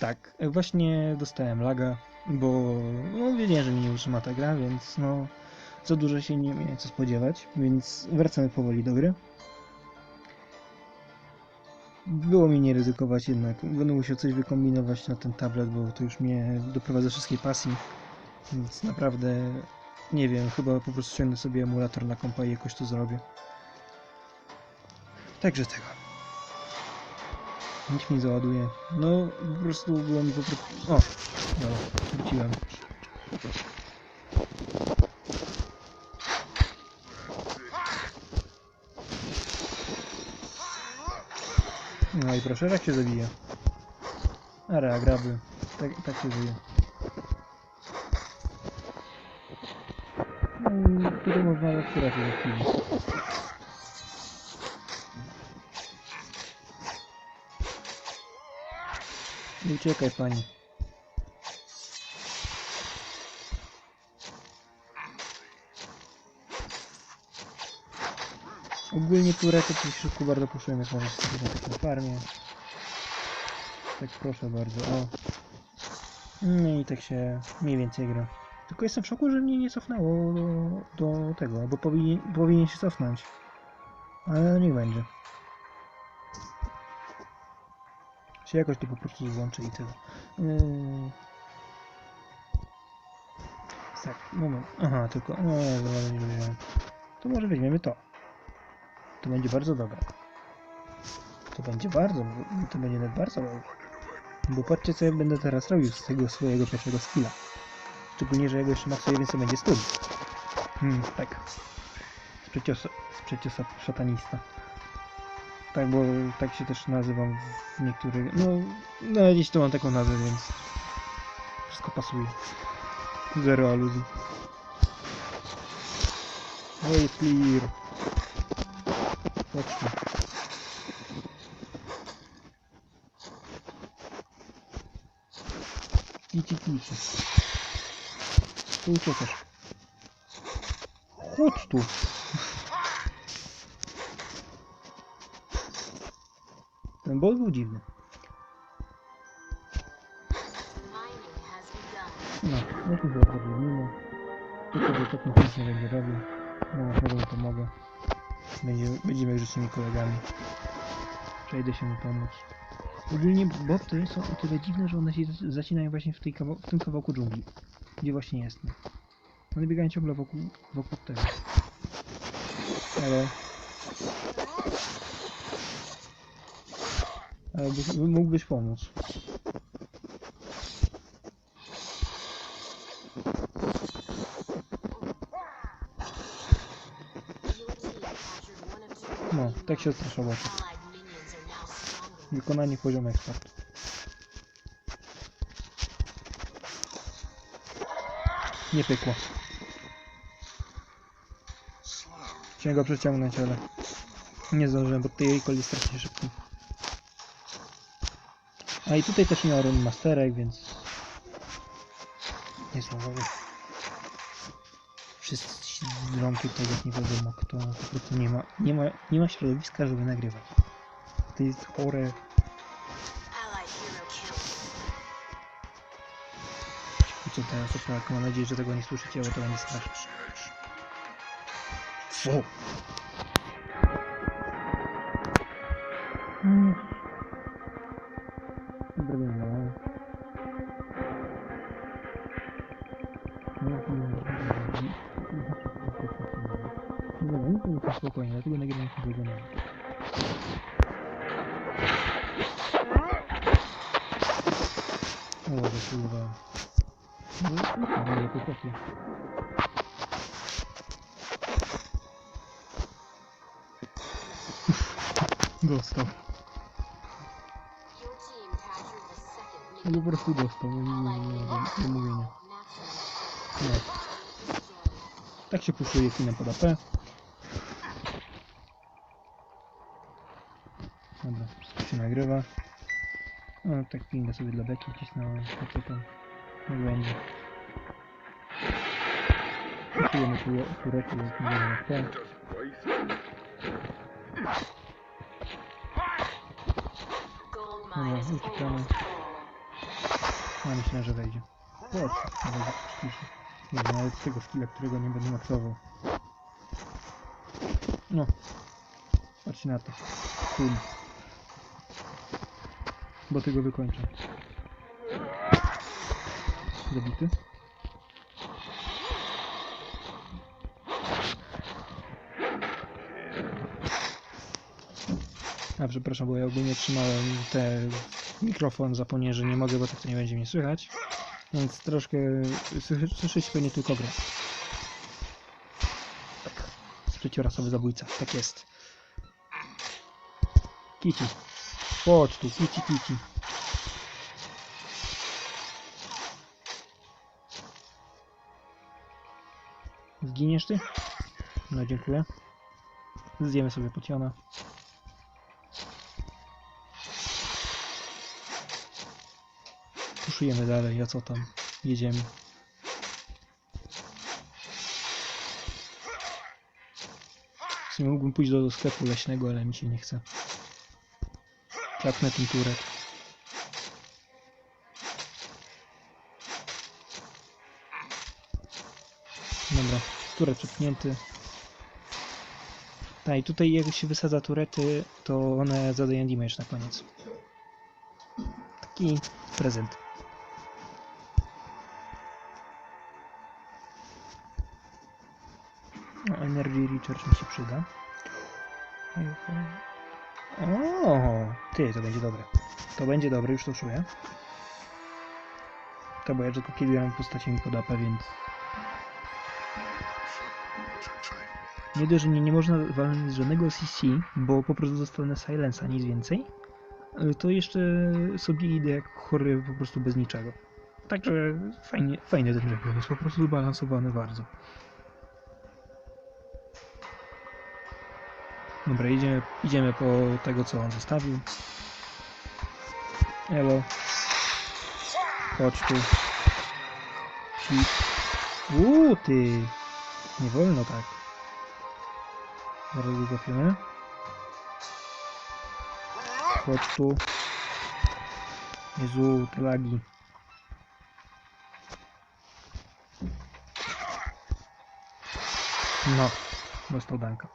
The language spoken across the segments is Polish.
Tak, właśnie dostałem laga, bo no, wiedziałem, że mnie nie utrzyma ta gra, więc no za dużo się nie miałem co spodziewać, więc wracamy powoli do gry. Było mi nie ryzykować jednak, będę musiał coś wykombinować na ten tablet, bo to już mnie doprowadza wszystkiej pasji, więc naprawdę nie wiem, chyba po prostu ściągnę sobie emulator na kompa i jakoś to zrobię. Także tego. Nikt mi załaduje. No, po prostu było mi po prostu... O! Dobra, wróciłem. No i proszę, jak się zabija. Ara, graby. Tak, tak się żyje. I tutaj można otwierać za chwilę. Nie uciekaj pani. Ogólnie turety w środku bardzo puszują, jak możesz sobie na takiej farmie. Tak proszę bardzo, o. No i tak się mniej więcej gra. Tylko jestem w szoku, że mnie nie cofnęło do, do tego, bo powinien, powinien się cofnąć. Ale niech będzie. Się jakoś to po prostu złączy i tyle. Yy... Tak, moment. Aha, tylko. Nie. To może weźmiemy to. To będzie bardzo dobre. To będzie bardzo, to będzie nawet bardzo dobre. Bo patrzcie co ja będę teraz robił z tego swojego pierwszego skilla. Szczególnie, że jego jeszcze maksuję, więc to będzie stun. Hmm, tak. Z przeciosa szatanista. Tak, bo tak się też nazywam w niektórych... No, no gdzieś to mam taką nazwę, więc... Wszystko pasuje. Zero aluzji. Oj, clear. Chodźmy. Kici, kici. Tu uciekasz. Chodź tu. Ten bol był dziwny. No, ja tu zrobię mimo. Tu sobie tak nic nie będzie robił. No, na pewno pomogę. Będzie, będziemy grzecznymi kolegami. Przejdę się mu pomóc. Ogólnie boty są o tyle dziwne, że one się zac- zacinają właśnie w, tej kawał w tym kawałku dżungli. Gdzie właśnie jestem. One biegają ciągle wokół, wokół tego. Ale... Ale byś, mógłbyś pomóc. No, tak się odstrasza boty. Wykonanie poziom ekspert. Nie pykło. Chciałem go przeciągnąć, ale nie zdążyłem, bo tej jest strasznie szybki. A i tutaj też nie ma run masterek, więc nie słowowy. Wszyscy drą tutaj nie wiadomo kto, po prostu nie ma, nie ma, nie ma środowiska, żeby nagrywać. To jest chore. Co teraz? To tak, mam nadzieję, że tego nie słyszycie, bo to będzie straszne. Fu! Mm. Spokojnie, dlatego nagrywam się tego nie O, zasługowałem. No, no, nie potrafię. Dostał. Your team captured the second No minion. po prostu dostał, nie, nie, nie, nie, nie mówienia. Naturally. No. Tak się puszuje kinem pod AP. Dobra, się nagrywa. No tak pinga sobie dla beki wcisnąłem, po co tam nie będzie. Puszujemy tu turety, jak nie wiemy jak ten. Dobra, uciekamy. A myślę, że wejdzie. O, wejdzie, oczywiście. Nie, nawet tego skilla, którego nie będę maksował. No. Patrzcie na to. Kurde. Bo tego wykończę. Zabity? A przepraszam, bo ja ogólnie trzymałem te mikrofon, zapomniałem, że nie mogę, bo tak to nie będzie mnie słychać. Więc troszkę słyszycie pewnie tylko grę. Tak. Trzeciorasowy zabójca, tak jest. Kici. Chodź tu, kici, kici. Zginiesz ty? No dziękuję. Zjemy sobie potiona. Puszujemy dalej, a co tam? Jedziemy. Sumie mógłbym pójść do sklepu leśnego, ale mi się nie chce. Klapnę ten turet. Dobra, turet przepchnięty. Tak, i tutaj jak się wysadza turety, to one zadają damage na koniec. Taki prezent. No, Energy Recharge mi się przyda. O, ty, to będzie dobre. To będzie dobre, już to czuję. To bo ja tylko kieruję postacią mi podapa, więc... Nie dość, że nie, nie można walnąć żadnego CC, bo po prostu dostanę silensa, nic więcej. y, To jeszcze sobie idę jak chory po prostu bez niczego. Także fajnie, fajny ten jest po prostu zbalansowany bardzo. Dobra, idziemy, idziemy po tego, co on zostawił. Elo. Chodź tu. Uuu, ty. Nie wolno tak. Zaraz go złapiemy. Chodź tu. Jezu, te lagi. No, dostał danka.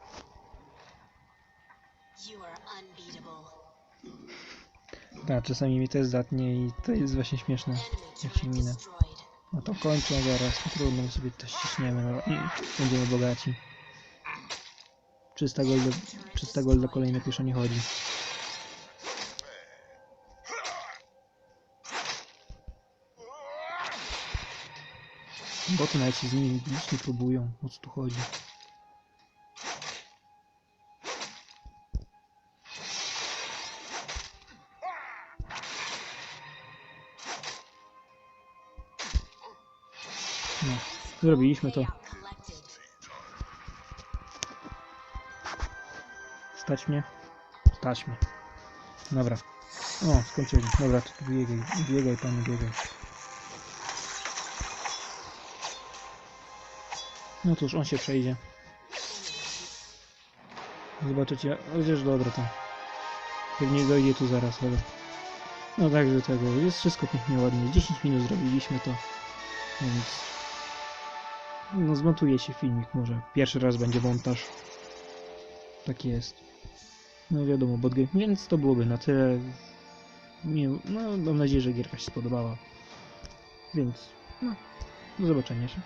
Tak, czasami mi to jest zatnie i to jest właśnie śmieszne, jak się minę. No to kończę zaraz, trudno, sobie to ściśniemy no, i będziemy bogaci. 300 golda, 300 golda kolejne pieszo nie chodzi. Boty nawet się z nimi bić nie próbują, o co tu chodzi. No, zrobiliśmy to. Stać mnie? Stać mnie. Dobra. O, skończyli. Dobra, to biegaj. Biegaj, panie, biegaj. No cóż, on się przejdzie. Zobaczycie. Chociaż dobra to. Pewnie dojdzie tu zaraz, ale... No także tego. Jest wszystko pięknie, ładnie. 10 minut zrobiliśmy to. Więc... No zmontuje się filmik może. Pierwszy raz będzie montaż. Tak jest. No wiadomo, botgame, więc to byłoby na tyle. Nie, no, mam nadzieję, że gierka się spodobała. Więc, no, do zobaczenia się.